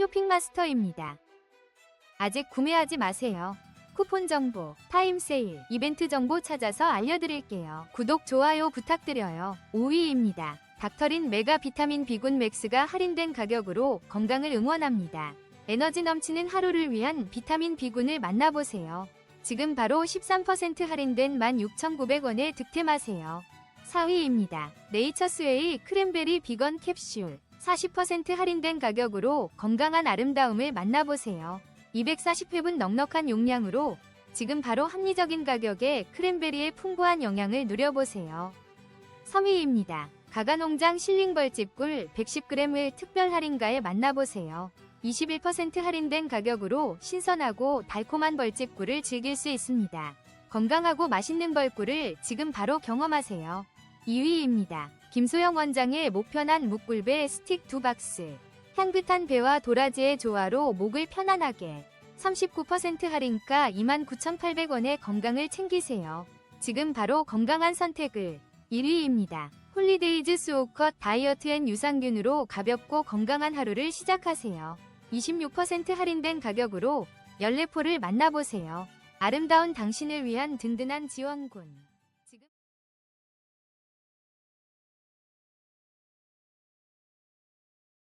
쇼핑마스터입니다. 아직 구매하지 마세요. 쿠폰 정보, 타임 세일, 이벤트 정보 찾아서 알려드릴게요. 구독, 좋아요 부탁드려요. 5위입니다. 닥터린 메가 비타민 비군 맥스가 할인된 가격으로 건강을 응원합니다. 에너지 넘치는 하루를 위한 비타민 비군을 만나보세요. 지금 바로 13% 할인된 16,900원에 득템하세요. 4위입니다. 네이처스웨이 크랜베리 비건 캡슐 40% 할인된 가격으로 건강한 아름다움을 만나보세요. 240회분 넉넉한 용량으로 지금 바로 합리적인 가격에 크랜베리의 풍부한 영양을 누려보세요. 3위입니다. 가가농장 실링벌집 꿀 110g을 특별 할인가에 만나보세요. 21% 할인된 가격으로 신선하고 달콤한 벌집 꿀을 즐길 수 있습니다. 건강하고 맛있는 벌꿀을 지금 바로 경험하세요. 2위입니다. 김소영 원장의 목편한 묵꿀배 스틱 두 박스. 향긋한 배와 도라지의 조화로 목을 편안하게. 39% 할인가 29,800원에 건강을 챙기세요. 지금 바로 건강한 선택을. 1위입니다. 홀리데이즈 수오컷 다이어트 앤 유산균으로 가볍고 건강한 하루를 시작하세요. 26% 할인된 가격으로 연레포를 만나보세요. 아름다운 당신을 위한 든든한 지원군.